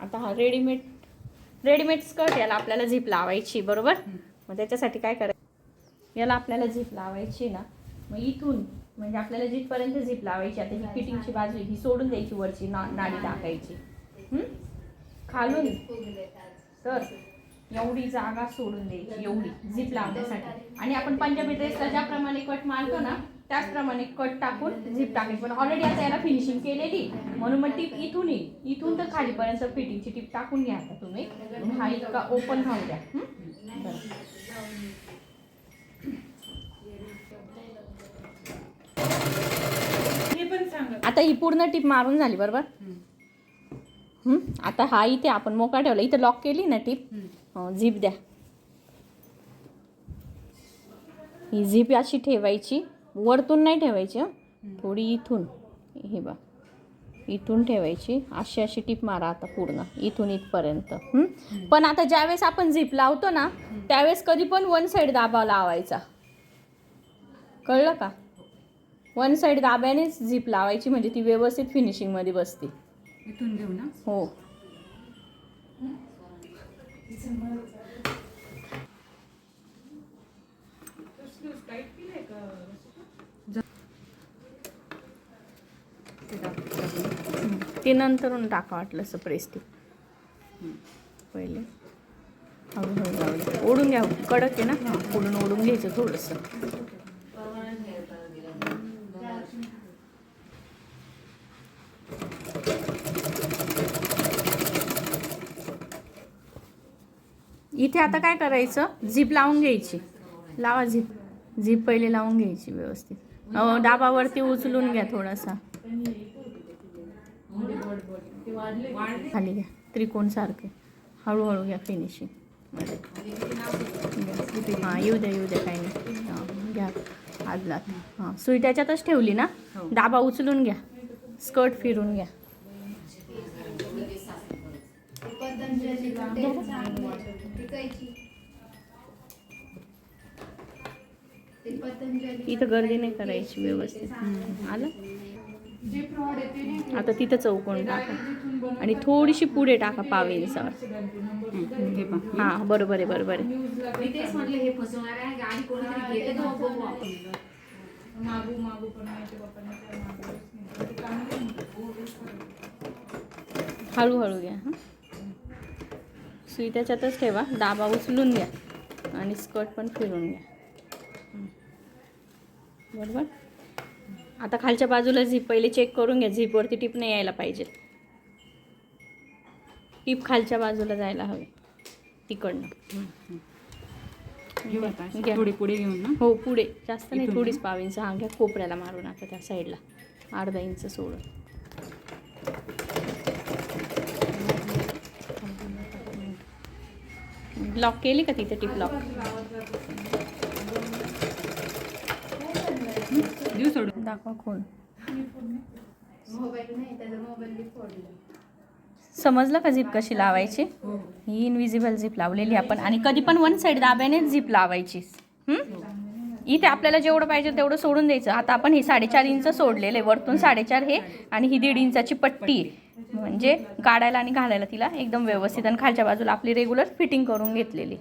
आता हा readymade readymade skirt याला आपल्याला झीप लावायची बरोबर? मग त्याच्यासाठी काय करायचं? याला आपल्याला झीप लावायची ना. मग इथून म्हणजे आपल्याला जिथपर्यंत झीप लावायची आता ही फिटिंगची बाजू ही सोडून द्यायची वरची ना नाडी टाकायची? खालून. तर एवढी जागा सोडून द्यायची एवढी. झीप लावण्यासाठी. आणि आपण पंजाबी ड्रेसला ज्याप्रमाणे कट मारतो ना त्याचप्रमाणे कट टाकून झीप टाकायची पण ऑलरेडी आता याला फिनिशिंग केलेली. म्हणून मग टीप इथून येईल. इथून तर खालीपर्यंत फिटिंगची टीप टाकून घ्या आता तुम्ही. हा इतका ओपन राहू द्या. हं? हे आता ही पूर्ण टीप मारून झाली बरोबर? हं? आता हा इथे आपण मोका ठेवला. इथे लॉक केली ना टीप झीप द्या. ही झीप अशी ठेवायची. वरतून नाही ठेवायची. थोडी इथून. हे बा इथून ठेवायची. अशी अशी टीप मारा आता पूर्ण. इथून इथपर्यंत? पण आता ज्यावेळेस आपण झीप लावतो ना त्यावेळेस कधी पण वन साईड दाबा लावायचा. कळलं का? वन साईड दाब्यानेच झीप लावायची म्हणजे ती व्यवस्थित फिनिशिंगमध्ये बसते. इथून घेऊ ना? हो? ते नंतरून टाका वाटलं असं प्रेस ती पहिले. हळूहळू. ओढून घ्या कडक आहे ना? पुढून ओढून घ्यायचं थोडंसं. इथे आता काय करायचं? झीप लावून घ्यायची. लावा झीप. झीप पहिले लावून घ्यायची व्यवस्थित. अहो, डाबावरती उचलून घ्या थोडासा. खाली घ्या. त्रिकोण सारखे. हळूहळू घ्या फिनिशिंग हां येऊ द्या येऊ द्या काही नाही. हां घ्या. आदलात. हां सुई त्याच्यातच ठेवली ना? हो. डाबा उचलून घ्या. स्कर्ट फिरून घ्या. इथं गर्दी नाही करायची व्यवस्थित. आलं? आता तिथं चौकोन टाका. आणि थोडीशी पुढे टाका पाव इंचावर हं, बरोबर आहे बरोबर हे आहे. हळूहळू घ्या हां. सुई त्याच्यातच ठेवा. दाबा उचलून घ्या. आणि स्कर्ट पण फिरून घ्या. बरोबर? आता खालच्या बाजूला झीप पहिले चेक करून घ्या झीपवरती टीप नाही यायला पाहिजे. टीप खालच्या बाजूला जायला हवी तिकडनं. घ्या. थोडी पुढे घेऊन ना? हो पुढे. जास्त नाही थोडीच पाव इंच हा घ्या कोपऱ्याला मारून आता त्या साईडला अर्धा इंच सोडून. लॉक केली का तिथे टिप लॉक देऊ सोडून. दाखवा खोल. मोबाईल नाही त्याचा मोबाईल बी फोडला. समजलं का झीप कशी लावायची? ही. इनविजिबल झीप लावलेली आपण. आणि कधी पण वन साईड दाब्याने झीप लावायची. हं? इथे आपल्याला जेवढं पाहिजे तेवढं सोडून द्यायचं. आता आपण हे साडेचार इंच सोडलेलं. आहे वरतून साडेचार हे आणि ही दीड इंचाची पट्टी. आहे म्हणजे काढायला आणि घालायला तिला एकदम व्यवस्थित. आणि खालच्या बाजूला आपली रेग्युलर फिटिंग करून घेतलेली.